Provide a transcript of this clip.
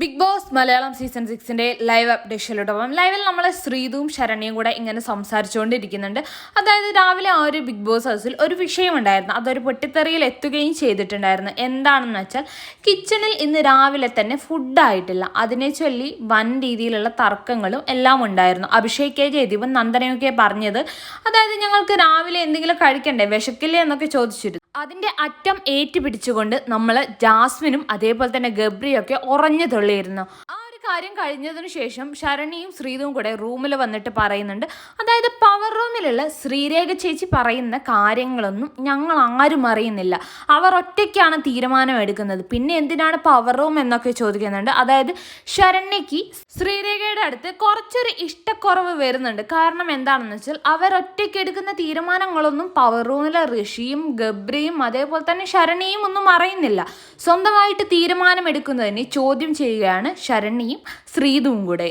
Big boss Malayalam season സിക്സിന്റെ live അപ്ഡേഷനിലോട്ടൊപ്പം ലൈവിൽ നമ്മൾ ശ്രീതുവും ശരണ്യയും കൂടെ ഇങ്ങനെ സംസാരിച്ചുകൊണ്ടിരിക്കുന്നുണ്ട്. അതായത് രാവിലെ ആ ഒരു ബിഗ് ബോസ് ഹൗസിൽ ഒരു വിഷയമുണ്ടായിരുന്നു. അതൊരു പൊട്ടിത്തെറിയിൽ എത്തുകയും ചെയ്തിട്ടുണ്ടായിരുന്നു. എന്താണെന്ന് വെച്ചാൽ കിച്ചണിൽ ഇന്ന് രാവിലെ തന്നെ ഫുഡായിട്ടില്ല അതിനെ ചൊല്ലി വൻ രീതിയിലുള്ള തർക്കങ്ങളും എല്ലാം ഉണ്ടായിരുന്നു. അഭിഷേക് കെ ജയദീപും നന്ദനയൊക്കെ പറഞ്ഞത്. അതായത് ഞങ്ങൾക്ക് രാവിലെ എന്തെങ്കിലും കഴിക്കണ്ടേ? വിശക്കില്ലേ എന്നൊക്കെ ചോദിച്ചിരുന്നു. അതിന്റെ അറ്റം ഏറ്റുപിടിച്ചുകൊണ്ട് നമ്മൾ ജാസ്മിനും അതേപോലെ തന്നെ ഗബ്രിയൊക്കെ ഉറഞ്ഞു തുള്ളിയിരുന്നു കാര്യം കഴിഞ്ഞതിനു ശേഷം ശരണിയും ശ്രീതും കൂടെ റൂമിൽ വന്നിട്ട് പറയുന്നുണ്ട്. അതായത് പവർ റൂമിലുള്ള ശ്രീരേഖ ചേച്ചി പറയുന്ന കാര്യങ്ങളൊന്നും ഞങ്ങൾ ആരും അറിയുന്നില്ല. അവർ ഒറ്റയ്ക്കാണ് തീരുമാനം എടുക്കുന്നത്. പിന്നെ എന്തിനാണ് പവർ റൂം എന്നൊക്കെ ചോദിക്കുന്നുണ്ട്. അതായത് ശരണ്യക്ക് ശ്രീരേഖയുടെ അടുത്ത് കുറച്ചൊരു ഇഷ്ടക്കുറവ് വരുന്നുണ്ട്. കാരണം എന്താണെന്ന് വെച്ചാൽ അവർ ഒറ്റയ്ക്ക് എടുക്കുന്ന തീരുമാനങ്ങളൊന്നും പവർ റൂമിലെ ഋഷിയും ഗബ്രിയും അതേപോലെ തന്നെ ശരണിയും ഒന്നും അറിയുന്നില്ല. സ്വന്തമായിട്ട് തീരുമാനം എടുക്കുന്നതിന് ചോദ്യം ചെയ്യുകയാണ് ശരണിയും ശ്രീതുവും കൂടെ.